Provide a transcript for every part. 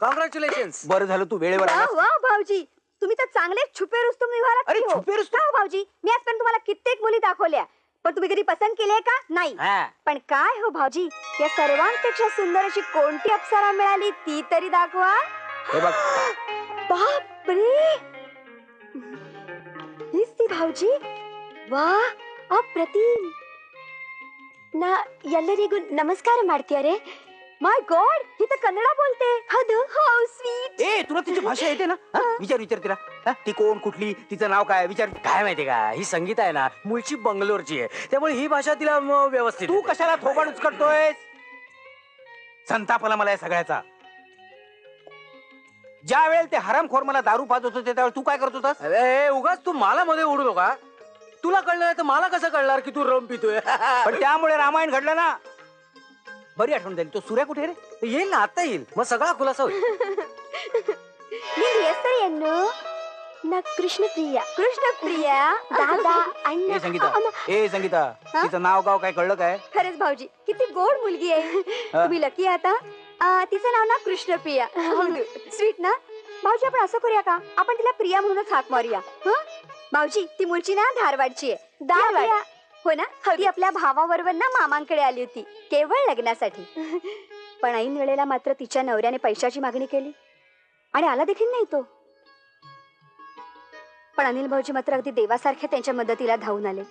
Congratulation बरं झालं तू वेळेवर वा आलास. वा भाऊजी तुम्ही तर चांगले छुपे रुस्तुम निघालात अरे, की हो. छुपे रुस्तुम? का हो भाऊजी मी आजपर्यंत तुम्हाला कित्येक मुली दाखवल्या पण तुम्ही कधी पसंत केली का नाही पण काय हो भाऊजी या सर्वांपेक्षा सुंदर अशी कोणती अप्सरा मिळाली ती तरी दाखवा हे बघ बापरे हीच ती भाऊजी ವಾ ಅಪ್ರತಿಮ್ ನಾ ಎಲ್ಲರಿಗೂ ನಮಸ್ಕಾರ ಮಾಡ್ತೀಯಾರೆ माय गॉड ही तर कन्नडा बोलते. हदू हाऊ स्वीट ए तुला तिची भाषा येते ना? विचार विचार तिला. ती कोण कुठली तिचं नाव काय? विचार. काय माहिती का? ही संगीत आहे ना मुळची बंगलोरची आहे. त्यामुळे ही भाषा तिला व्यवस्थित तू कशाला थोबाड उचकडतोय संताप आला मला या सगळ्याचा. ज्या वेळेला ते हरामखोर मला दारू पाहत होतो त्यावेळेस तू काय करत होतास? अरे उगाच तू मला मध्ये उडू नका. तुला कळलं तर मला कसं कळणार की तू रम पितोय? पण त्यामुळे रामायण घडलं ना. बरी आठवण झाली. तो सूर्या कुठे रे? येईल ना आता येईल. मग सगळा खुलासा होईल. మీరు ఎస్ఐ ఎన్ను నా కృష్ణప్రియ कृष्णप्रिया. दादा ए संगीता. तिचं नाव गाव काय कळलं काय? खरंच भाऊजी. किती गोड मुलगी आहे. तुम्ही लकी आता तिचं नाव ना कृष्णप्रिया. स्वीट ना? भाऊजी आपण असं करूया का? आपण तिला प्रिया म्हणूनच हाक मारूया. भाऊजी ती मुलची ना धारवाडची आहे. धारवाड. हो ना? ती आपल्या भावाबरोबर ना मामांकडे आली होती. केवळ लग्नासाठी. पण ऐन वेळेला मात्र तिच्या नवऱ्याने पैशाची मागणी केली. आणि आला देखील नाही तो. पण अनिल भाऊजी मात्र अगदी देवासारखे त्यांच्या मदतीला धावून आले.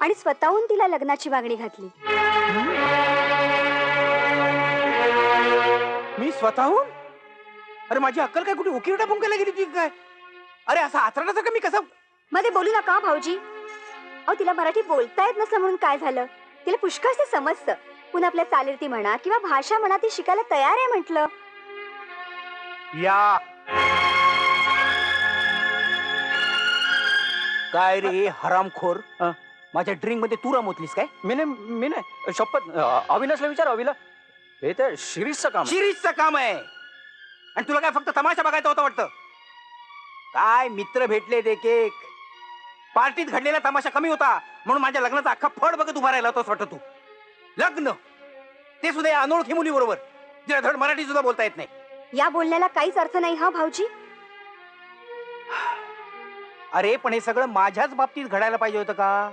आणि स्वतःहून तिला लग्नाची मागणी घातली. मी स्वतःहून? अरे माझी अक्कल काय कुठे उकिरडा पुंकायला गेली तुझी काय? अरे असं आचरणासारखं मी कसं मध्ये बोलू नका भाऊजी. अहो तिला मराठी बोलता येत नसलं म्हणून काय झालं? तिला पुष्कळसे समजतं. पुन्हा आपल्या चालीरीती म्हणा किंवा भाषा म्हणा ती शिकायला तयार आहे म्हटलं. या. काय रे हरामखोर? हा? माझ्या ड्रिंकमध्ये तू रमवतलीस काय? मी नाही मी नाही. शपथ अ, अविनाशला विचार अविला. हे तर शिरीषचं काम आहे. शिरीषचं काम आहे. आणि तुला काय फक्त तमाशा बघायचा होता वाटतं? काय मित्र भेटले एक एक पार्टीत घडलेला तमाशा कमी होता. म्हणून माझ्या लग्नाचा अख्खा फड बघत उभा राहिला होतास वाटतं तू. लग्न. ते सुद्धा या अनोळखी मुली बरोबर जिला धड मराठी सुद्धा बोलता येत नाही. या बोलण्याला काहीच अर्थ नाही हा भाऊजी? अरे पण हे सगळं माझ्याच बाबतीत घडायला पाहिजे होतं का?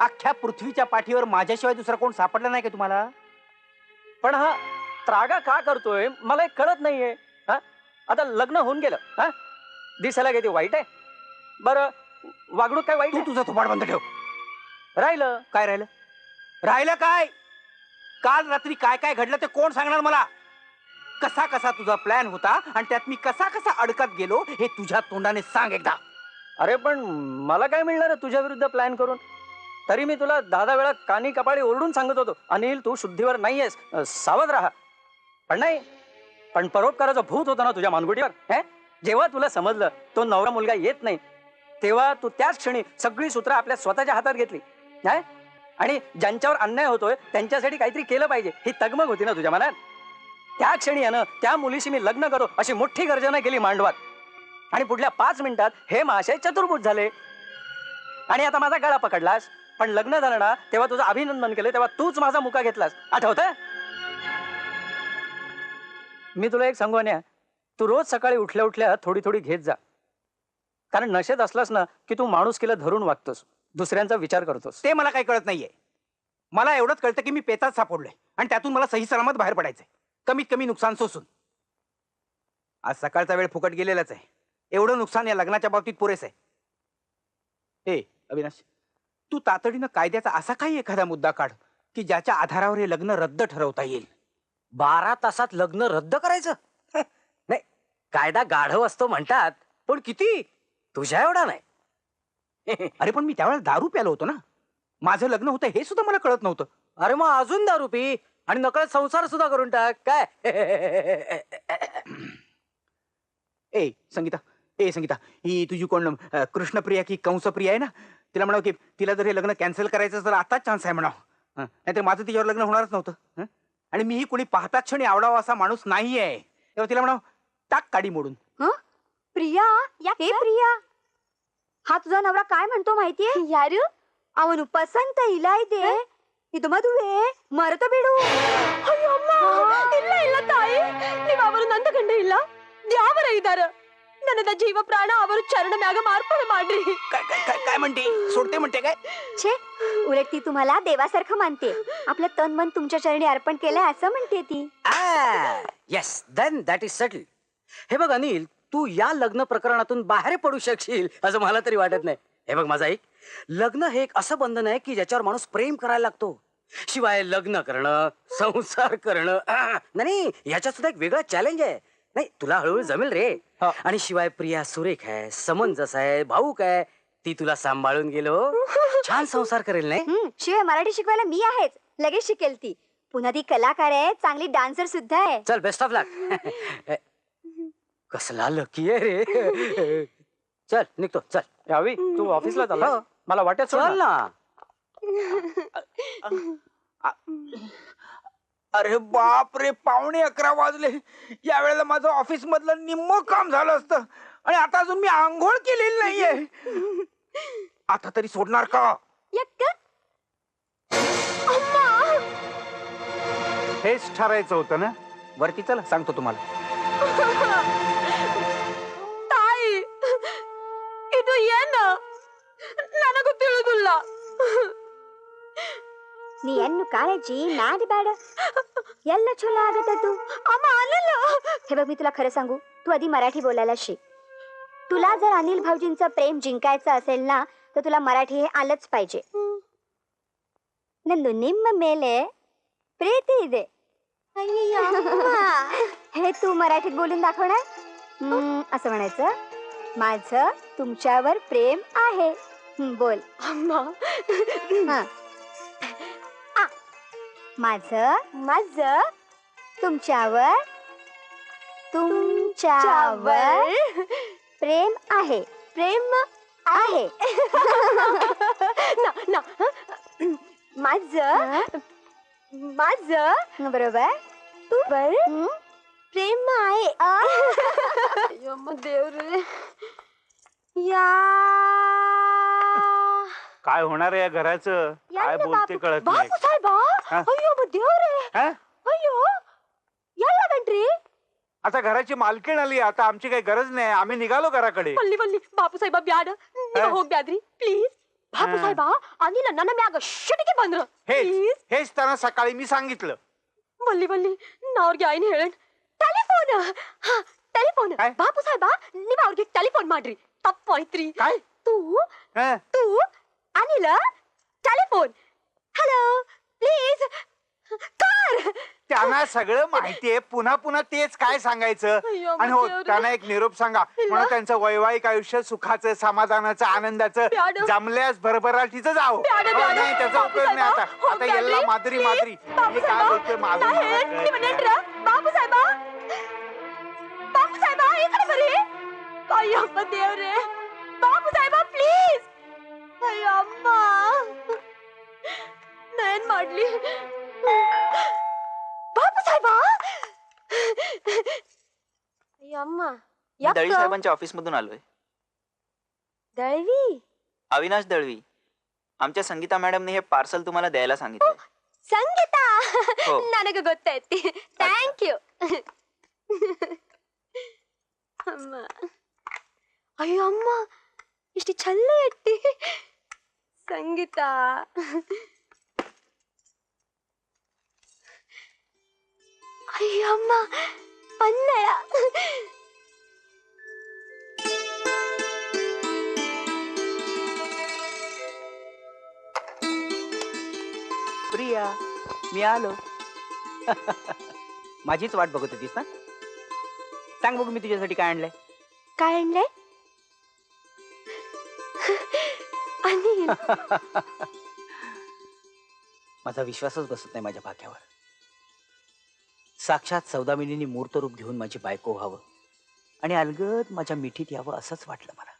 अख्ख्या पृथ्वीच्या पाठीवर माझ्याशिवाय दुसरा कोण सापडला नाही का तुम्हाला? पण हा त्रागा का करतोय? मला एक कळत नाहीये. हा? आता लग्न होऊन गेलं. हा? दिसायला किती वाईट आहे. बरं वागणूक काय वाईट तू आहे? तुझा थोबाड बंद ठेव. राहिलं? काय राहिलं? राहिलं काय? काल रात्री काय काय घडलं ते कोण सांगणार मला? कसा कसा तुझा प्लॅन होता आणि त्यात मी कसा कसा अडकत गेलो हे तुझ्या तोंडाने सांग एकदा. अरे पण मला काय मिळणार आहे तुझ्या विरुद्ध प्लॅन करून? तरी मी तुला दहा दहा वेळा कानी कपाळी ओरडून सांगत होतो. अनिल तू शुद्धीवर नाहीयेस. अ, सावध राहा. पण नाही पण परोपकाराचं भूत होतं ना तुझ्या मानगुटीवर हे? जेव्हा तुला समजलं तो नवरा मुलगा येत नाही. तेव्हा तू त्याच क्षणी सगळी सूत्र आपल्या स्वतःच्या हातात घेतली. काय आणि ज्यांच्यावर अन्याय होतोय त्यांच्यासाठी काहीतरी केलं पाहिजे. ही तगमग होती ना तुझ्या मनात? त्या क्षणी यानं त्या मुलीशी मी लग्न करो अशी मोठी गर्जना केली मांडवात. आणि पुढल्या पाच मिनिटात हे महाशय चतुर्भुज झाले. आणि आता माझा गळा पकडलास. पण लग्न झालं ना तेव्हा तुझं अभिनंदन केलं तेव्हा तूच माझा मुका घेतलास. आठवत मी तुला एक सांगू अन्या. तू रोज सकाळी उठल्या उठल्या थोडी थोडी घेत जा. कारण नशेत असलास ना की तू माणूस केलं धरून वागतोस दुसऱ्यांचा विचार करतोस. ते मला काही कळत नाहीये. मला एवढंच कळतं की मी पेचात सापडलोय आणि त्यातून मला सही सलामत बाहेर पडायचंय. कमीत कमी नुकसान सोसून. आज सकाळचा वेळ फुकट गेलेलाच आहे. एवढं नुकसान या लग्नाच्या बाबतीत पुरेस आहे. ए अविनाश तू तातडीनं कायद्याचा असा काही एखादा मुद्दा काढ की ज्याच्या आधारावर हे लग्न रद्द ठरवता येईल. बारा तासात लग्न रद्द करायचं? नाही कायदा गाढव असतो म्हणतात. पण किती? तुझ्या एवढा नाही. अरे पण मी त्यावेळेला दारू प्यालो होतो ना. माझं लग्न होतं हे सुद्धा मला कळत नव्हतं. अरे मग अजून दारू पी आणि नकळत संसार सुद्धा करून टाक. काय? ए संगीता. ए संगीता. ही तुझी कोण कृष्णप्रिया की कंसप्रिया आहे ना? तिला म्हणावं की तिला जर हे लग्न कॅन्सल करायचं तर आताच चान्स आहे म्हणावं. हं, नाहीतर माझं तिच्यावर लग्न होणारच नव्हतं? आणि मीही कोणी पाहता क्षणी आवडावा असा माणूस नाही आहे तेव्हा तिला म्हणावं टाक काडी मोडून. ಪ್ರಿಯಾ हे प्रिया हा तुझा नवरा काय म्हणतो माहितीये ಯಾರು ಅವನು ಪಸಂತ ಇಲ್ಲ ಇದೆ ಇದು ಮದುವೆ ಮರೆತ ಬಿಡು ಅಯ್ಯೋ ಅಮ್ಮ ಇಲ್ಲ ಇಲ್ಲ ತಾಯಿ ನೀವು ಅವರು ನನ್ನ ಗಂಡ ಇಲ್ಲ ದ್ಯಾವರ ಇದ್ದಾರ ನನ್ನದ ಜೀವ ಪ್ರಾಣ ಅವರು ಚರಣ ಮ್ಯಾಗ ಮಾರ್ಪಣೆ ಮಾಡ್ರಿ काय काय काय काय म्हणते सोडते म्हणते काय छे उलट ती तुम्हाला देवासारखं मानते आपलं तन मन तुमच्या चरणी अर्पण केलंय असं म्हणते ती yes then that is settle हे बघ अनिल तू या लग्न प्रकरणातून बाहेर पडू शकशील असं मला तरी वाटत नाही. हे बघ माझा एक लग्न हे एक असं बंधन आहे की ज्याच्यावर माणूस प्रेम करायला लागतो. शिवाय लग्न करणं संसार करणं आह, नाही ह्याच्यात सुद्धा एक वेगळा चॅलेंज आहे. नाही तुला हळूहळू जमेल रे. हा. आणि शिवाय प्रिया सुरेख आहे समंजस आहे भाऊक आहे ती तुला सांभाळून गेलो छान संसार करेल नाही? हम्म, शिवाय मराठी शिकवायला मी आहेच. लगेच शिकेल ती. पुन्हा ती कलाकार आहे चांगली डान्सर सुद्धा आहे. चल बेस्ट ऑफ लक कसला लकी आहे रे. चल निघतो. चल. यावी तू ऑफिसला चालला हो. मला वाटत चल ना. अरे बाप रे पावणे अकरा वाजले. या वेळेला माझं ऑफिस मधलं निम्म काम झालं असतं. आणि आता अजून मी आंघोळ केलेली नाहीये. आता तरी सोडणार का? यक्क. हेच ठरायचं होतं ना? वरती चला सांगतो तुम्हाला. काळजी नाद बॅड याला छोला आगत तू हे बघ मी तुला खरं सांगू तू आधी मराठी बोलायला शिक तुला जर अनिल भाऊजींचं प्रेम जिंकायचं असेल ना तर तुला मराठी हे आलंच पाहिजे नंदू निम्म मेले प्रीती दे हे तू मराठीत बोलून दाखवणार असं म्हणायचं माझ तुमच्यावर प्रेम आहे बोल माझं माझं तुमच्यावर तुमच्यावर प्रेम आहे. प्रेम आहे. ना ना माझं माझं बरोबर. तू बर प्रेम आहे. देव रे. या काय होणार आहे या घराचं? काय बोलते कळत नाही. बापू साहेबा अय्यो मग देव रे. आता घराची मालकीण आली आता आमची काही गरज नाही. आम्ही निघालो घराकडे. वल्ली बल्ली बापू साहेबा ब्याड. हो? ब्यादरी. प्लीज बापू साहेबा आणि लन्ना मी अगं की बंदर हेच हेच त्यांना सकाळी मी सांगितलं. वल्ली बल्ली नावर घ्या आईने हेळण. टेलिफोन हा टेलिफोन काय? बापू साहेबा निवावर घे टेलिफोन माड्री. टप पॉइंट काय? तू तू अनिल टेलिफोन. Hello please. कर. त्यांना सगळं माहितीये पुन्हा पुन्हा तेच काय सांगायचं? आणि हो त्यांना एक निरोप सांगा. म्हणून त्यांचं वैवाहिक आयुष्य सुखाचं समाधानाचं आनंदाचं जमल्यास भरभराटीचं जावं. नाही त्याचा उपयोग नाही आता. आता मॅडम, याला माधुरी माधुरी बापू काय बापूसाहेबा, प्लीज. ಬಾಪು ಸಾಹೇಬ ಪ್ಲೀಸ್ ಅಯ್ಯೋ ಅಮ್ಮ ನಾ ಏನ್ ಮಾಡ್ಲಿ ಬಾಪು ಸಾಹೇಬ ಅಯ್ಯೋ ಅಮ್ಮ मी दळवी साहेबांच्या ऑफिस मधून आलोय ದಳವಿ अविनाश दळवी आमच्या संगीता मॅडमने हे पार्सल तुम्हाला द्यायला सांगितलं ಸಂಗೀತ हो. ನನಗೆ ಗೊತ್ತೈತಿ ಥ್ಯಾಂಕ್ ಯು ಅಮ್ಮ ಅಯ್ಯೋ ಅಮ್ಮ ಇಷ್ಟು ಚಲ್ಲ ಎಟ್ಟಿ संगीता అయ్యమ్మ పన్నడ प्रिया मी आलो माझीच वाट बघत होतीस ना सांग बघू मी तुझ्यासाठी काय आणलंय काय आणलंय माझा विश्वासच बसत नाही माझ्या भाग्यावर साक्षात सौदामिनीनी मूर्त रूप घेऊन माझी बायको व्हावं आणि अलगद माझ्या मिठीत यावं असंच वाटलं मला?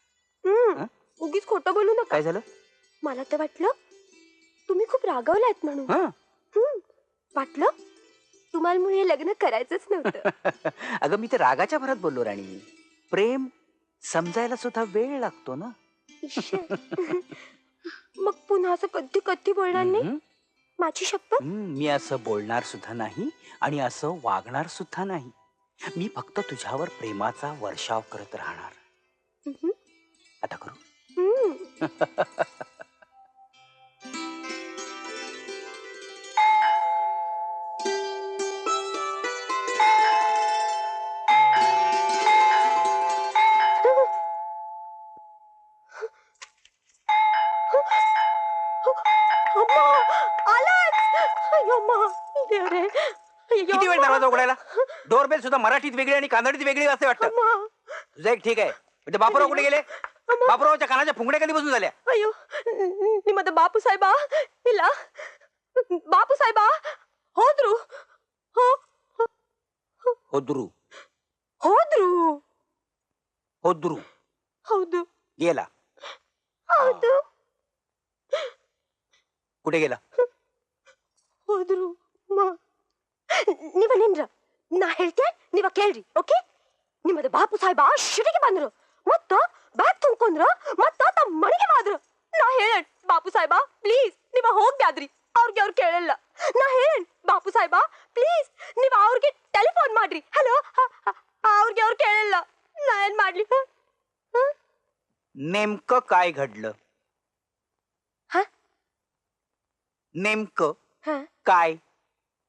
उगीच खोटं बोलू नका. काय झालं? मला तर वाटलं तुम्ही खूप रागावलात म्हणून. हं? वाटलं तुम्हाला हे लग्न करायचंच नव्हतं. अगं मी ते रागाच्या भरात बोललो राणी. प्रेम समजायला सुद्धा वेळ लागतो ना. मग पुन्हा असं कधी कधी बोलणार नाही? माझी शपथ हम्म, मी असं बोलणार सुद्धा नाही आणि असं वागणार सुद्धा नाही मी फक्त तुझ्यावर प्रेमाचा वर्षाव करत राहणार हम्म. आता करू हम्म. देव रे अय्यो, किती वेळ अम्मा. दरवाजा उघडायला डोरबेल सुद्धा मराठीत वेगळी आणि कानडीत वेगळी असते वाटतं अम्मा तुझं एक ठीक आहे म्हणजे बापूराव कुठे गेले बापूरावच्या कानाच्या फुंगड्या कधी बसून झाल्या ಅಯ್ಯೋ ನಿಮ್ಮದ ಬಾಪು ಸಾಹೇಬ ಇಲ್ಲ ಬಾಪು ಸಾಹೇಬ ಹೋದ್ರು ಹೋ- होद्रू ಹೋದ್ರು होद्रू ಹೌದು गेला ಹೌದು कुठे गेला ಹೋದ್ರು ಮ- ನೀವ ನಿನ್ರ ನಾ ಹೇಳ್ತೆ ನೀವ ಕೇಳ್ರಿ ಓಕೆ ನಿಮ್ಮದ ಬಾಪು ಸಾಹೇಬ ಶಿಟಿಗೆ ಬಂದ್ರು ಮತ್ತ ಬ್ಯಾಗ್ ತುಂಬ್ಕೊಂಡ್ರ ಮತ್ತ ತಮ್ಮ ಮನೆಗೆ ಹೋದ್ರು ನಾ ಹೇಳೇನ್ ಬಾಪು ಸಾಹೇಬ ಪ್ಲೀಸ್ ನೀವ ಹೋಗ್ಬ್ಯಾದ್ರಿ ಅವ್ರಿಗೆ ಅವ್ರು ಕೇಳಲ್ಲ ನಾ ಹೇಳೇನ್ ಬಾಪು ಸಾಹೇಬ ಪ್ಲೀಸ್ ನೀವ್ ಅವ್ರಿಗೆ ಟೆಲಿಫೋನ್ ಮಾಡ್ರಿ ಹಲೋ ಅವ್ರಿಗೆ ಅವ್ರು ಕೇಳಲ್ಲ ನಾ ಏನ್ ಮಾಡ್ಲಿ ಹ? ಹ? नेमकं काय घडलं हा? नेमकं ಹ? काय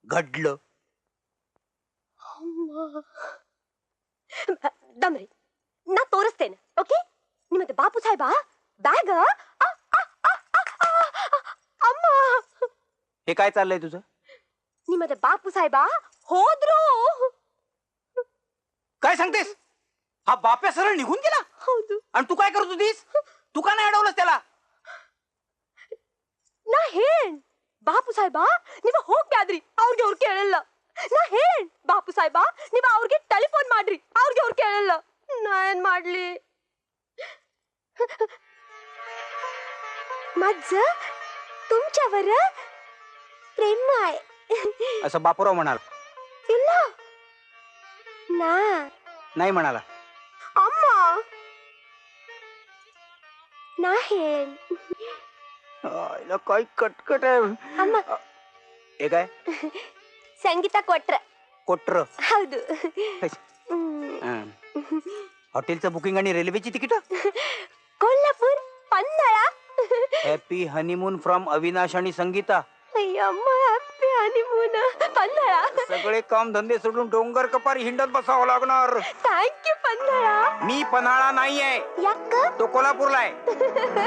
घडलं ದಮ್ರಿ ನಾ ತೋರಿಸ್ತೇನೆ ಓಕೆ ನಿಮ್ಮದು ಬಾಪು ಸಾಹೇಬ ಬ್ಯಾಗ್ ಅಮ್ಮ हे काय चाललंय तुझं ನಿಮ್ಮದು ಬಾಪು ಸಾಹೇಬ ಹೋದ್ರು काय सांगतेस हा बाप्या सरळ निघून गेला ಹೌದು आणि तू काय करत होतीस तू का नाही अडवलंस त्याला ನಾ ಹೇಳೇನ್ ಬಾಪು ಸಾಹೇಬ ನೀವ ಹೋಗ್ಬ್ಯಾದ್ರಿ ಅವ್ರಿಗೆ ಅವ್ರು ಕೇಳಲ್ಲ ನಾ ಹೇಳೇನ್ ಬಾಪು ಸಾಹೇಬ ನೀವ ಅವ್ರಿಗೆ ಟೆಲಿಫೋನ್ ಮಾಡ್ರಿ ಅವ್ರಿಗೆ ಅವ್ರು ಕೇಳಲ್ಲ ನಾ ಏನ್ ಮಾಡ್ಲಿ माझ तुमच्यावर प्रेम आहे असं बापूराव म्हणाला ಇಲ್ಲ ನಾ नाही म्हणाला ಅಮ್ಮ ನಾ ಹೇಳೇನ್ आईला काय कटकट आहे ಅಮ್ಮ हे काय ಸಂಗೀತ ಕೊಟ್ರ कोटर ಹೌದು ಹ್ಮ್. हॉटेलचं बुकिंग आणि रेल्वेची ticket Kolhapur Panhala happy honeymoon from Avinash आणि संगीता अय्यम्मा हॅपी हनीमून पन्हाळा सगळे काम धंदे सोडून डोंगर कपारी हिंडत बसावं लागणार थँक्यू पन्हाळा मी पन्हाळा नाहीये याक तो कोल्हापूरला आहे